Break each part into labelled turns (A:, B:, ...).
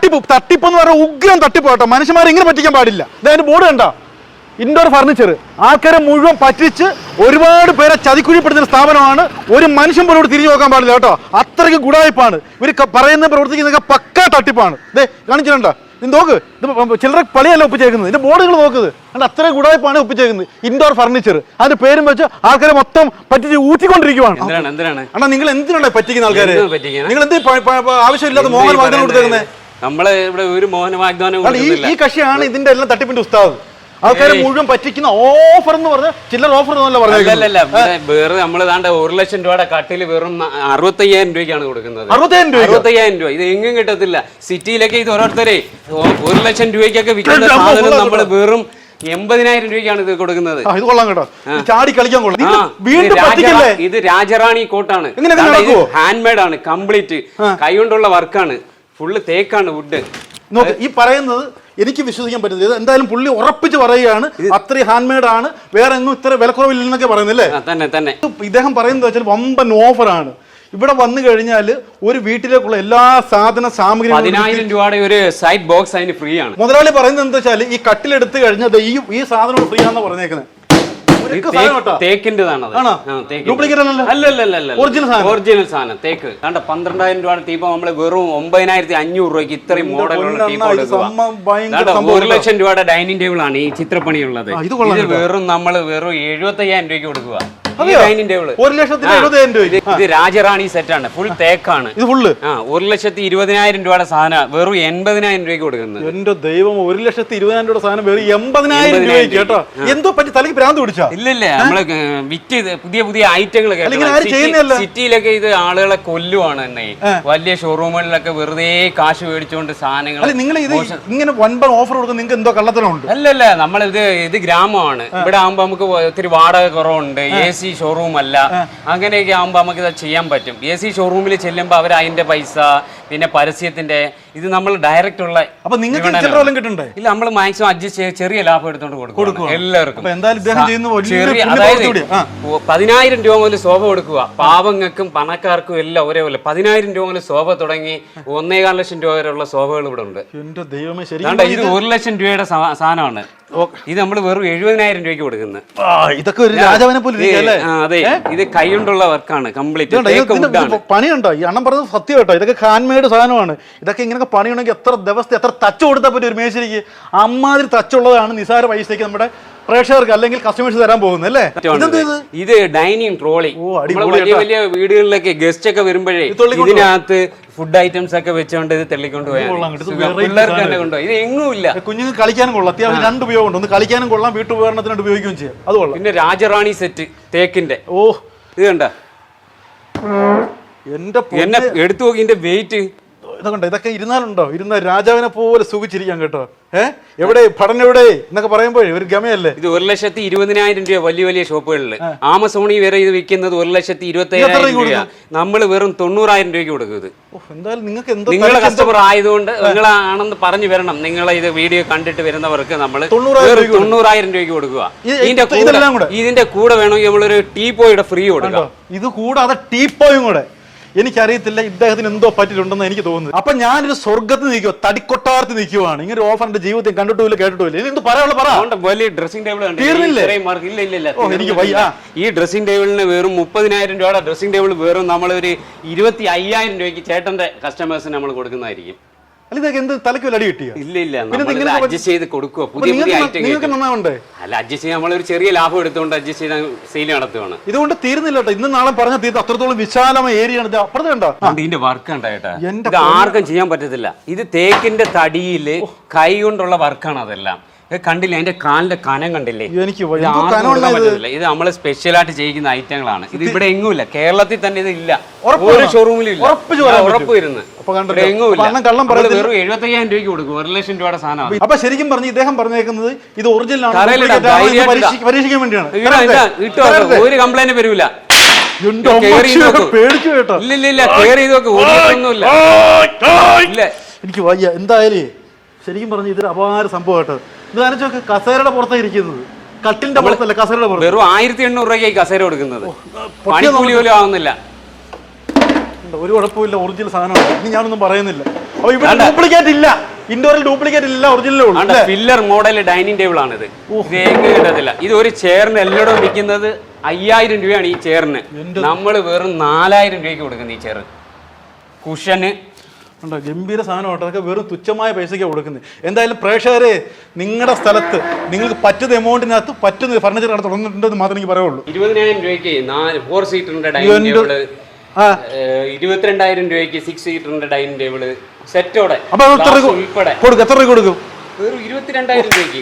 A: തട്ടിപ്പ് തട്ടിപ്പ് എന്ന് പറഞ്ഞാൽ ഉഗ്രം തട്ടിപ്പ് കേട്ടോ. മനുഷ്യന്മാരെ ഇങ്ങനെ പറ്റിക്കാൻ പാടില്ല. ഇതതിന്റെ ബോർഡ് കണ്ട? ഇൻഡോർ ഫർണിച്ചർ ആൾക്കാരെ മുഴുവൻ പറ്റിച്ച് ഒരുപാട് പേരെ ചതിക്കുഴിപ്പെടുത്തുന്ന സ്ഥാപനമാണ്. ഒരു മനുഷ്യൻ പോലും ഇവിടെ തിരിഞ്ഞു നോക്കാൻ പാടില്ല കേട്ടോ. അത്രയ്ക്ക് ഗുഡായ്പാണ് ഇവർ പറയുന്ന പ്രവർത്തിക്കുന്നതൊക്കെ പക്കാ തട്ടിപ്പാണ്. ദേ കാണിച്ചിട്ടുണ്ടോ? ഇത് നോക്ക്. ഇത് ചിലരെ പളിയല്ല ഒപ്പിച്ചേക്കുന്നത്. ഇതിന്റെ ബോർഡുകൾ നോക്കുന്നത് കണ്ട? അത്രയും ഗുഡായ്പാണ് ഒപ്പിച്ചേക്കുന്നത്. ഇൻഡോർ ഫർണിച്ചർ അതിന്റെ പേരും വെച്ച് ആൾക്കാരെ മൊത്തം പറ്റിച്ച് ഊറ്റിക്കൊണ്ടിരിക്കുവാണ്. അണ്ണാ നിങ്ങൾ എന്തിനാണ് പറ്റിക്കുന്ന ആൾക്കാരെ നിങ്ങൾ എന്ത് ആവശ്യമില്ലാത്ത മോഹൻ വാഗ്ദാനം കൊടുത്തേക്കുന്നത്
B: നമ്മൾ ഇവിടെ ഒരു മോഹന വാഗ്ദാനം
A: ഈ കക്ഷിയാണ് ഇതിന്റെ എല്ലാം തട്ടിപ്പിന്റെ ഉസ്താദ്. ആൾക്കാരെ മുഴുവൻ പറ്റിക്കുന്ന ഓഫർ എന്ന് പറഞ്ഞ ചില്ലർ ഓഫർ എന്നല്ല
B: വേറെ നമ്മൾ താണ്ട ഒരു ലക്ഷം രൂപയുടെ കട്ടിൽ വെറും അറുപത്തയ്യായിരം രൂപയ്ക്കാണ് കൊടുക്കുന്നത്.
A: അറുപത്തയ്യായിരം രൂപ
B: അറുപത്തയ്യായിരം രൂപ. ഇത് എങ്ങും കിട്ടത്തില്ല. സിറ്റിയിലൊക്കെ ഇത് ഓരോരുത്തരെ ഒരു ലക്ഷം രൂപയ്ക്കൊക്കെ വിൽക്കുന്ന സാധനം നമ്മൾ വെറും എൺപതിനായിരം രൂപയ്ക്കാണ് ഇത് കൊടുക്കുന്നത്.
A: ഇത് കൊള്ളാം കേട്ടോ. ചാടി കളിക്കാൻ കൊള്ളാം.
B: ഇത് രാജറാണി കോട്ടാണ്? ഹാൻഡ് മെയ്ഡ് ആണ് കംപ്ലീറ്റ് കൈകൊണ്ടുള്ള വർക്കാണ് ഫുള്ള് തേക്കാണ് വുഡ്
A: നോക്ക് ഈ പറയുന്നത് എനിക്ക് വിശ്വസിക്കാൻ പറ്റുന്നത് ഇത് എന്തായാലും പുള്ളി ഉറപ്പിച്ച് പറയുകയാണ്. അത്രയും ഹാൻഡ്മെയ്ഡ് ആണ്. വേറെ എങ്ങും ഇത്ര വിലക്കുറവില്ലെന്നൊക്കെ പറയുന്നില്ലേ?
B: തന്നെ തന്നെ.
A: ഇദ്ദേഹം പറയുന്നത് വെച്ചാൽ വമ്പൻ ഓഫറാണ്. ഇവിടെ വന്നു കഴിഞ്ഞാൽ ഒരു വീട്ടിലേക്കുള്ള എല്ലാ സാധന സാമഗ്രികളും
B: പതിനായിരം രൂപയുടെ ഒരു സൈഡ് ബോക്സ് അതിന് ഫ്രീ ആണ്.
A: മുതലാളി പറയുന്നത് എന്താ വെച്ചാൽ ഈ കട്ടിലെടുത്ത് കഴിഞ്ഞാൽ ഈ ഈ സാധനം ഫ്രീ ആണെന്ന് പറഞ്ഞേക്കുന്നത്
B: ഒറിജിനൽ സാധനം തേക്ക്. കണ്ട പന്ത്രണ്ടായിരം രൂപയുടെ ടീപ്പോ നമ്മൾ വെറും ഒമ്പതിനായിരത്തി അഞ്ഞൂറ് രൂപയ്ക്ക് ഇത്രയും മോഡലുള്ള ടീപ്പ് ഒരു ലക്ഷം രൂപയുടെ ഡൈനിങ് ടേബിൾ ആണ് ഈ ചിത്രപ്പണിയുള്ളത്
A: ഇത്
B: വെറും നമ്മൾ വെറും എഴുപത്തയ്യായിരം രൂപയ്ക്ക് കൊടുക്കുക.
A: ഒരു ലക്ഷത്തിന് എഴുപതിനായിരം രൂപ
B: ഇത് രാജറാണി സെറ്റ് ആണ് ഫുൾ തേക്കാണ്.
A: ഇത് ഫുള്ള്
B: ആ ഒരു ലക്ഷത്തി ഇരുപതിനായിരം രൂപയുടെ സാധനം വെറും എൺപതിനായിരം രൂപയ്ക്ക് കൊടുക്കുന്നത്.
A: എന്റെ ദൈവം ഒരു ലക്ഷത്തി ഇരുപതിനായിരം രൂപ സാധനം വെറും എൺപതിനായിരം രൂപയ്ക്ക് കേട്ടോ. എന്തോ പറ്റി? തലയ്ക്ക് ഭ്രാന്ത് പിടിച്ചാ?
B: ഇല്ലില്ല ഇല്ല. നമ്മൾ വിറ്റ് പുതിയ പുതിയ ഐറ്റങ്ങൾ സിറ്റിയിലൊക്കെ ഇത് ആളുകളെ കൊല്ലുവാണ് തന്നെ വലിയ ഷോറൂമുകളിലൊക്കെ വെറുതെ കാശ് മേടിച്ചുകൊണ്ട് സാധനങ്ങൾ
A: നിങ്ങൾ ഇത് ഇങ്ങനെ വൻപൻ ഓഫർ കൊടുക്കുന്ന നിങ്ങൾക്ക് എന്തോ കള്ളത്തരമുണ്ട്
B: അല്ലല്ല നമ്മളിത് ഇത് ഇത് ഗ്രാമമാണ്. ഇവിടെ ആകുമ്പോ നമുക്ക് ഒത്തിരി വാടക കുറവുണ്ട്. എ സി ഷോറൂം അല്ല. അങ്ങനെയൊക്കെ ആകുമ്പോൾ നമുക്ക് ഇത് ചെയ്യാൻ പറ്റും. എ സി ഷോറൂമിൽ ചെല്ലുമ്പോൾ അവർ അതിന്റെ പൈസ പിന്നെ പരസ്യത്തിന്റെ ഇത് നമ്മൾ ഡയറക്റ്റ് ഉള്ള
A: അപ്പൊ നിങ്ങൾക്ക്. കിട്ടണ്ടേ
B: ഇല്ല നമ്മൾ മാക്സിമം അഡ്ജസ്റ്റ് ചെയ്ത് ചെറിയ ലാഭം എടുത്തോണ്ട് കൊടുക്കും. എല്ലാവർക്കും. ചെറിയ അതായത് പതിനായിരം രൂപ മുതൽ ശോഭ കൊടുക്കുക. പാവങ്ങൾക്കും പണക്കാർക്കും എല്ലാം ഒരേപോലെ. പതിനായിരം രൂപ മുതൽ ശോഭ തുടങ്ങി ഒന്നേകാൽ ലക്ഷം രൂപ വരെയുള്ള ശോഭകൾ ഇവിടെ ഉണ്ട്. ഇത് ഒരു ലക്ഷം രൂപയുടെ സാധനമാണ്. ഇത് നമ്മൾ വെറും എഴുപതിനായിരം രൂപയ്ക്ക് കൊടുക്കുന്നത്.
A: ഇതൊക്കെ ഒരു രാജാവിനെ പോലെ
B: അതെ. ഇത് കൈ കൊണ്ടുള്ള വർക്കാണ് കംപ്ലീറ്റ്
A: പണിയുണ്ടോ? ഈ അണ്ണൻ പറഞ്ഞത് സത്യം കേട്ടോ ഇതൊക്കെ മെയ്ഡ് സാധനമാണ്. ഇതൊക്കെ ഇങ്ങനെയൊക്കെ പണിയുണ്ടെങ്കിൽ എത്ര ദിവസത്തെ എത്ര തച്ച് കൊടുത്താൽ പറ്റും ഒരു മേശരിക്ക് അമ്മാതിരി തച്ചുള്ളതാണ് നിസാര പൈസയ്ക്ക് നമ്മുടെ പ്രേക്ഷകർക്ക് അല്ലെങ്കിൽ കസ്റ്റമേഴ്സ് തരാൻ പോകുന്നത് അല്ലേ? ഇത്?
B: ഡൈനിങ് ട്രോളി വലിയ വലിയ വീടുകളിലൊക്കെ ഗസ്റ്റ് ഒക്കെ വരുമ്പോഴേ ഇതിനകത്ത് ഫുഡ് ഐറ്റംസ് ഒക്കെ വെച്ചോണ്ട് ഇത് തെള്ളിക്കൊണ്ട് പിള്ളേർക്ക്. തന്നെ കൊണ്ടുപോയി ഇത് എങ്ങുമില്ല
A: കുഞ്ഞുങ്ങൾക്ക് കളിക്കാനും കൊള്ളാം. അത്യാവശ്യം രണ്ട് ഉപയോഗമുണ്ട്. ഒന്ന് കളിക്കാനും കൊള്ളാം വീട്ടുപകരണത്തിനായിട്ട് ഉപയോഗിക്കുകയും ചെയ്യാം. അത് കൊള്ളാം.
B: പിന്നെ രാജറാണി സെറ്റ് തേക്കിന്റെ.
A: ഓ.
B: ഇത് കണ്ട?
A: എന്റെ
B: എന്നെ എടുത്തു നോക്കി എന്റെ വെയിറ്റ്
A: ഇതൊക്കെ? ഇതൊക്കെ ഇരുന്നാലുണ്ടോ? ഇരുന്ന രാജാവിനെ പോലെ സുഖിച്ചിരിക്കാം കേട്ടോ. ഏ? എവിടെ? പഠനം എവിടെ? എന്നൊക്കെ പറയുമ്പോഴേ ഒരു ഗമയല്ലേ?
B: ഇത് ഒരു ലക്ഷത്തി ഇരുപതിനായിരം രൂപ വലിയ വലിയ ഷോപ്പുകളിൽ ആമസോണി വരെ ഇത് വിൽക്കുന്നത് ഒരു ലക്ഷത്തി ഇരുപത്തി അയ്യായിരം രൂപ നമ്മൾ വെറും തൊണ്ണൂറായിരം രൂപയ്ക്ക് കൊടുക്കും ഇത്.
A: എന്തായാലും നിങ്ങൾക്ക്
B: നിങ്ങളെ കസ്റ്റമർ ആയതുകൊണ്ട് നിങ്ങളാണെന്ന് പറഞ്ഞു വരണം. നിങ്ങളെ ഇത് വീഡിയോ കണ്ടിട്ട് വരുന്നവർക്ക് നമ്മൾ
A: തൊണ്ണൂറായിരം രൂപയ്ക്ക്
B: കൊടുക്കുക. ഇതിന്റെ കൂടെ? ഇതിന്റെ കൂടെ വേണമെങ്കിൽ നമ്മളൊരു ടീ പോയുടെ ഫ്രീ കൊടുക്കാം.
A: ഇത് കൂടാതെ ടീ പോയും കൂടെ. എനിക്കറിയത്തില്ല ഇദ്ദേഹത്തിന് എന്തോ പറ്റിയിട്ടുണ്ടെന്ന് എനിക്ക് തോന്നുന്നു. അപ്പൊ ഞാനൊരു സ്വർഗത്ത് നിൽക്കുക തടിക്കൊട്ടാർത്ത് നിൽക്കുവാണ്. ഇങ്ങനെ ഓഫർ എന്റെ ജീവിതത്തിൽ കണ്ടിട്ടില്ല കേട്ടിട്ടില്ല ഇതെന്ത് പറയാനുള്ള
B: ഡ്രസ്സിംഗ് ടേബിൾ
A: എനിക്ക്. വയ്യ.
B: ഈ ഡ്രസ്സിംഗ് ടേബിളിന് വെറും മുപ്പതിനായിരം രൂപയുടെ ഡ്രസ്സിംഗ് ടേബിൾ വെറും നമ്മളൊരു ഇരുപത്തി അയ്യായിരം രൂപയ്ക്ക് ചേട്ടന്റെ കസ്റ്റമേഴ്സിന് നമ്മൾ കൊടുക്കുന്നതായിരിക്കും.
A: അല്ല ഇതൊക്കെ എന്ത് തലയ്ക്ക് വല്ല അടി കിട്ടിയ?
B: ഇല്ല ഇല്ല. നമ്മൾ അഡ്ജസ്റ്റ് ചെയ്ത് കൊടുക്കുക പുതിയ പുതിയ ഐറ്റം
A: നിങ്ങൾക്ക് നന്നാവണ്ടേ?
B: അല്ല അഡ്ജസ്റ്റ് നമ്മളൊരു ചെറിയ ലാഭം എടുത്തുകൊണ്ട് അഡ്ജസ്റ്റ് ചെയ്ത് സെയിൽ നടത്തുവാണ്.
A: ഇതുകൊണ്ട് തീരുന്നില്ല കേട്ടോ. ഇന്ന് നാളെ പറഞ്ഞ തീർത്ത് അത്രത്തോളം വിശാലമായ ഏരിയ ആണ് ഇത്. അപ്പുറത്ത് കണ്ടോ?
B: ഇതിന്റെ വർക്ക് ഉണ്ടായിട്ടാ ഇത് ആർക്കും ചെയ്യാൻ പറ്റത്തില്ല. ഇത് തേക്കിന്റെ തടിയിൽ കൈ കൊണ്ടുള്ള വർക്കാണ് അതെല്ലാം. കണ്ടില്ലേ? അതിന്റെ കാലിന്റെ കനം കണ്ടില്ലേ?
A: എനിക്ക്
B: ഇത്. നമ്മൾ സ്പെഷ്യൽ ആയിട്ട് ചെയ്യുന്ന ഐറ്റങ്ങളാണ് ഇത് ഇവിടെ എങ്ങുമില്ല. കേരളത്തിൽ തന്നെ ഇത് ഇല്ല? ഒരു ഷോറൂമിലും ഇല്ല. ഉറപ്പ് വരുന്നു
A: അപ്പൊ കണ്ടല്ലോ.
B: ഇവിടെ എങ്ങുമില്ല.
A: അപ്പൊ അണ്ണൻ കള്ളം
B: നമ്മൾ
A: പറയത്തില്ല.
B: വെറും എഴുപത്തയ്യായിരം രൂപയ്ക്ക് കൊടുക്കും. ഒരു ലക്ഷം രൂപയുടെ സാധനമാണ്.
A: അപ്പൊ ശരിക്കും പറഞ്ഞു ഇദ്ദേഹം പറഞ്ഞേക്കുന്നത് ഇത് ഒറിജിനൽ ആണ്. പരീക്ഷിക്കാൻ വേണ്ടിയാണ്.
B: ഒരു കംപ്ലൈന്റ് വരൂല.
A: എന്റെ
B: കേറി
A: അമ്മച്ചിയെ പേടിച്ചു കേട്ടോ.
B: ഇല്ല ഇല്ല ഇല്ല. കേറി ഓടിയൊന്നുമില്ല ഇല്ല.
A: എനിക്ക് വയ്യ. എന്തായാലും ശരിക്കും പറഞ്ഞു ഇതൊരു അപാര സംഭവം കേട്ടോ ഇത് കാരണം കസേരയുടെ പുറത്താണ് ഇരിക്കുന്നത്. കട്ടിലിന്റെ പുറത്തല്ല കസേരയുടെ പുറത്ത്.
B: വെറും ആയിരത്തി എണ്ണൂറ് രൂപയ്ക്ക് കസേര കൊടുക്കുന്നത്.
A: പൊട്ടിയ
B: പണിക്കൂലി പോലും ആവുന്നില്ല.
A: ഒരു കുഴപ്പമില്ല ഒറിജിനൽ സാധനമാണ്. ഇനി ഞാനൊന്നും പറയുന്നില്ല. അപ്പൊ ഇവിടെ ഡ്യൂപ്ലിക്കേറ്റ് ഇല്ല. ഇൻഡോറിൽ ഡ്യൂപ്ലിക്കേറ്റ് ഇല്ല ഒറിജിനലേ ഉള്ളൂ?
B: ഫില്ലർ മോഡൽ ഡൈനിങ് ടേബിൾ ആണിത്. കിട്ടത്തില്ല ഇത് ഒരു ചെയറിന് എല്ലായിടവും വിൽക്കുന്നത് അയ്യായിരം രൂപയാണ് ഈ ചെയറിന് നമ്മൾ വെറും നാലായിരം രൂപയ്ക്ക് കൊടുക്കുന്നത് ഈ ചെയർ കുഷന്
A: ഉണ്ടോ? ഗംഭീര സാധനം കേട്ടോ. അതൊക്കെ വെറും തുച്ഛമായ പൈസയ്ക്ക് കൊടുക്കുന്നത്. എന്തായാലും പ്രേക്ഷകരെ നിങ്ങളുടെ സ്ഥലത്ത് നിങ്ങൾക്ക് പറ്റുന്ന എമൗണ്ടിനകത്ത് പറ്റുന്ന ഫർണിച്ചർ കട തുടങ്ങിയിട്ടുണ്ടെന്ന് മാത്രമേ എനിക്ക് പറയുള്ളൂ.
B: ഇരുപതിനായിരം രൂപയ്ക്ക് നാല് ഫോർ സീറ്ററിന്റെ ഡൈനിങ്
A: ടേബിൾ
B: ഇരുപത്തിരണ്ടായിരം രൂപയ്ക്ക് സിക്സ് സീറ്ററിന്റെ ഡൈനിങ് ടേബിൾ സെറ്റോടെ ഉൾപ്പെടെ.
A: കൊടുക്കും എത്ര രൂപ കൊടുക്കും?
B: വെറും ഇരുപത്തിരണ്ടായിരം രൂപയ്ക്ക്.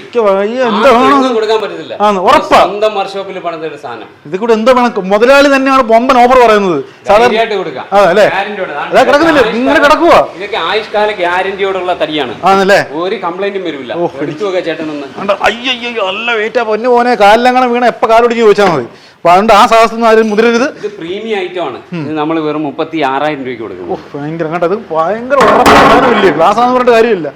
B: കൊടുക്കാൻ പറ്റത്തില്ല.
A: ആന്ന്, ഉറപ്പാ?
B: സ്വന്തം വർക്ക്ഷോപ്പിൽ പണിതൊരു സാധനം.
A: ഇത് കൂടെ എന്താ വേണം? മുതലാളി തന്നെയാണ് ബൊമ്പൻ ഓഫർ പറയുന്നത്. സാധാരണ
B: ധൈര്യമായിട്ട് കൊടുക്കാം.
A: അല്ലേ? കിടക്കുന്നില്ലേ? ഇങ്ങനെ കിടക്കുവാ.
B: ഇതൊക്കെ ആയുഷ്കാല ഗ്യാരണ്ടിയോടുള്ള തടിയാണ്.
A: ആണല്ലേ?
B: ഒരു കംപ്ലൈന്റും വരില്ല?
A: അയ്യോ നല്ല വെയിറ്റാ പൊന്നു പോനെ കാലിലങ്ങനെ വീണ എപ്പ കാലൊടിഞ്ഞ് ചോദിച്ചാൽ മതി. ആ ആരും മുതിരരുത്.
B: ഇത് പ്രീമിയം ഐറ്റം ആണ്. ഇത് നമ്മൾ വെറും മുപ്പത്തി ആറായിരം രൂപയ്ക്ക്
A: കൊടുക്കും ഭയങ്കര. അത് ഭയങ്കര ഗ്ലാസ് ആണെന്ന് പറഞ്ഞിട്ട് കാര്യമില്ല.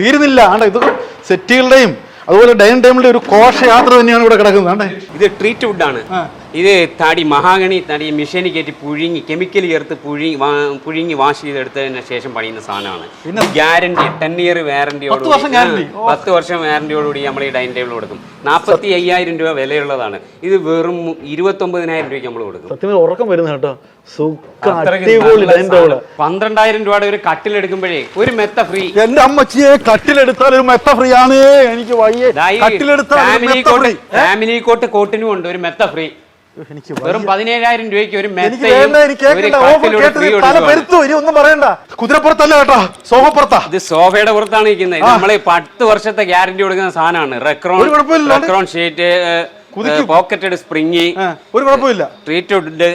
A: തീരുന്നില്ല. ആണ്ട ഇത് സെറ്റുകളുടെയും അതുപോലെ ഡൈനിങ് ടേബിളിന്റെ ഒരു കോശയാത്ര തന്നെയാണ് ഇവിടെ കിടക്കുന്നത്. ആണ്ടേ.
B: ഇത് ട്രീറ്റ് വുഡ് ആണ്. ഇത് തടി മഹാഗണി തടി മെഷീനിൽ കയറ്റി പുഴുങ്ങി കെമിക്കൽ ചേർത്ത് പുഴുങ്ങി പുഴുങ്ങി വാഷ് ചെയ്തെടുത്തതിന് ശേഷം പണിയുന്ന സാധനമാണ്. പിന്നെ ഗ്യാരണ്ടി ടെൻ ഇയർ വാറന്റിയോട്
A: പത്ത് വർഷം
B: വാറണ്ടിയോടുകൂടി നമ്മൾ ഈ ഡൈനിങ് ടേബിൾ കൊടുക്കും. നാൽപ്പത്തി അയ്യായിരം രൂപ വിലയുള്ളതാണ്. ഇത് വെറും ഇരുപത്തൊമ്പതിനായിരം രൂപയ്ക്ക് നമ്മൾ കൊടുക്കും.
A: സത്യം ഉറക്കം വരുന്ന കേട്ടോ.
B: പന്ത്രണ്ടായിരം രൂപയുടെ ഒരു കട്ടിലെടുക്കുമ്പോഴേ ഒരു മെത്ത ഫ്രീ
A: എന്റെ അമ്മച്ചിയെ കട്ടിലെടുത്താൽ ഒരു മെത്ത ഫ്രീ ആണ്. എനിക്ക് വയ്യേ. കട്ടിലെടുത്താൽ
B: ഫാമിലി കോട്ട് കോട്ടിനും ഉണ്ട് ഒരു മെത്ത ഫ്രീ
A: എനിക്ക്
B: വെറും പതിനേഴായിരം രൂപയ്ക്ക് ഒരു
A: ഒന്നും പറയണ്ട. കുതിരപ്പുറത്തല്ല കേട്ടോ. സോഫപ്പുറത്താ.
B: ഇത് സോഫയുടെ പുറത്താണ് ഇരിക്കുന്നത് നമ്മളെ പത്ത് വർഷത്തെ ഗ്യാരണ്ടി കൊടുക്കുന്ന സാധനമാണ്. Recron recron sheet. Pocketed spring
A: ഒരു കുഴപ്പമില്ല.
B: ട്രീറ്റ് വുഡ്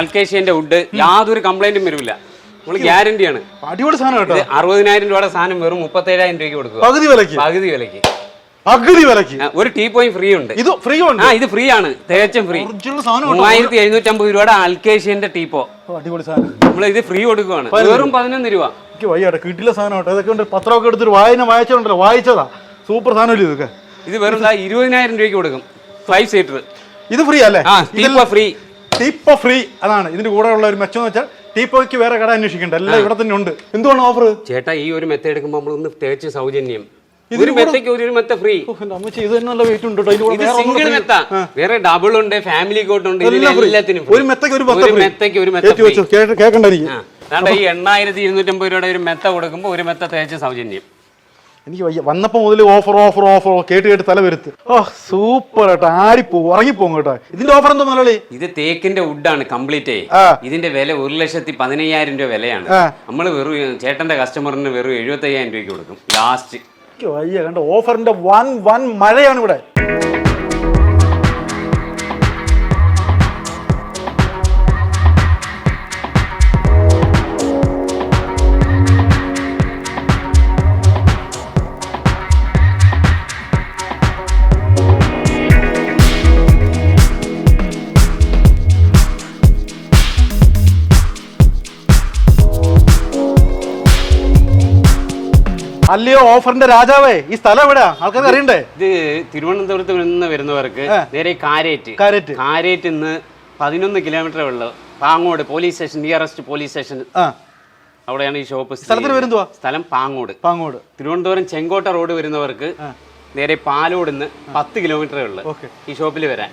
B: അൽക്കേഷ്യന്റെ വുഡ് യാതൊരു കംപ്ലൈന്റും വരില്ല. ഗ്യാരണ്ടിയാണ്.
A: അടിപൊളി സാധനം
B: അറുപതിനായിരം രൂപയുടെ സാധനം വെറും മുപ്പത്തേഴായിരം രൂപയ്ക്ക് കൊടുക്കുക.
A: പകുതി വിലക്ക്
B: പകുതി വിലയ്ക്ക്.
A: പകുതി വിലക്ക്.
B: ഒരു ടീ പോയിന്റ് ഫ്രീ ഉണ്ട്
A: ഇത് ഫ്രീ ഉണ്ട്
B: ആ ഇത് ഫ്രീ ആണ് തികച്ചും ഫ്രീ
A: സാധനം.
B: മൂവായിരത്തി എഴുന്നൂറ്റമ്പത് രൂപയുടെ അൽക്കേഷ്യന്റെ ടീപ്പോ.
A: അടിപൊളി സാധനം.
B: നമ്മൾ ഇത് ഫ്രീ കൊടുക്കുവാണ്. വെറും പതിനൊന്ന് രൂപ.
A: എനിക്ക് വയ്യാട്ടെ കിട്ടില്ല സാധനം ഇതൊക്കെ ഉണ്ട്. പത്രമൊക്കെ എടുത്തൊരു വായന വായിച്ചോണ്ടല്ലോ വായിച്ചതാ. സൂപ്പർ സാധനമല്ലേ ഇതൊക്കെ?
B: ഇത് വെറും ഇരുപതിനായിരം രൂപയ്ക്ക് കൊടുക്കും. ഫൈവ് സീറ്റർ
A: ഇത് ഫ്രീ അല്ലേ?
B: ടീപ്പോ ഫ്രീ.
A: ടീപ്പോ ഫ്രീ അതാണ്. ഇതിന്റെ കൂടെ ഉള്ള ഒരു മെച്ചം എന്ന് വെച്ചാൽ ടീപ്പോയ്ക്ക് വേറെ കട അന്വേഷിക്കണ്ട. എല്ലാം ഇവിടെ തന്നെ ഉണ്ട്. എന്തുകൊണ്ട് ഓഫർ
B: ചേട്ടാ ഈ ഒരു മെത്തേഡ് എടുക്കുമ്പോൾ നമ്മൾ ഒന്ന് തേച്ച് സൗജന്യം. ഒരു മെത്തയ്ക്ക് ഒരു മെത്ത ഫ്രീ
A: ഇത് നല്ല വെയിറ്റ് ഉണ്ട്
B: ഇത് സിംഗിൾ മെത്ത. വേറെ ഡബിൾ ഉണ്ട് ഫാമിലി കോട്ട് ഉണ്ട്. എല്ലാത്തിനും
A: ഒരു മെത്തയ്ക്ക് ഒരു.
B: മെത്തയ്ക്ക് ഒരു മെത്ത
A: കയറ്റി വെച്ചു കേട്ട്- കേൾക്കണ്ട
B: ഈ എണ്ണായിരത്തി ഇരുന്നൂറ്റമ്പത് രൂപയുടെ ഒരു മെത്ത കൊടുക്കുമ്പോൾ ഒരു മെത്ത തേച്ച് സൗജന്യം.
A: എനിക്ക് വയ്യ. വന്നപ്പോ മുതൽ ഓഫർ ഓഫർ ഓഫർ കേട്ട് കേട്ട് തല വരുത്ത്. ഓ സൂപ്പർ കേട്ടോ ആരിപ്പോ ഉറങ്ങിപ്പോകും കേട്ടോ. ഇതിന്റെ ഓഫർ എന്തോ മലയാളി
B: ഇത് തേക്കിന്റെ വുഡാണ് കംപ്ലീറ്റ്. ഇതിന്റെ വില ഒരു ലക്ഷത്തി പതിനയ്യായിരം രൂപ വിലയാണ്.
A: നമ്മൾ
B: നമ്മൾ വെറും ചേട്ടന്റെ കസ്റ്റമറിന് വെറും എഴുപത്തി അയ്യായിരം രൂപയ്ക്ക് കൊടുക്കും. ലാസ്റ്റ്
A: എനിക്ക് വയ്യ കണ്ട? ഓഫറിന്റെ വൻ വൻ മഴയാണ് ഇവിടെ അല്ലയോ ഓഫറിന്റെ രാജാവേ ഈ സ്ഥലം എവിടെയാ? ആൾക്കാർ അറിയണ്ടേ?
B: ഇത് തിരുവനന്തപുരത്ത് നിന്ന് വരുന്നവർക്ക് നേരെ കാരേറ്റ്.
A: കാരേറ്റ്.
B: കാരേറ്റ് നിന്ന് പതിനൊന്ന് കിലോമീറ്റർ ഉള്ളു. Pangode police station nearest police station. അവിടെയാണ് ഈ ഷോപ്പ്
A: സ്ഥലത്തിന്
B: ചെയ്യുന്നത്. സ്ഥലം പാങ്ങോട്.
A: പാങ്ങോട്.
B: തിരുവനന്തപുരം ചെങ്കോട്ട റോഡ് വരുന്നവർക്ക് നേരെ പാലോട് നിന്ന് പത്ത് കിലോമീറ്ററേ ഉള്ളു ഈ ഷോപ്പിൽ വരാൻ.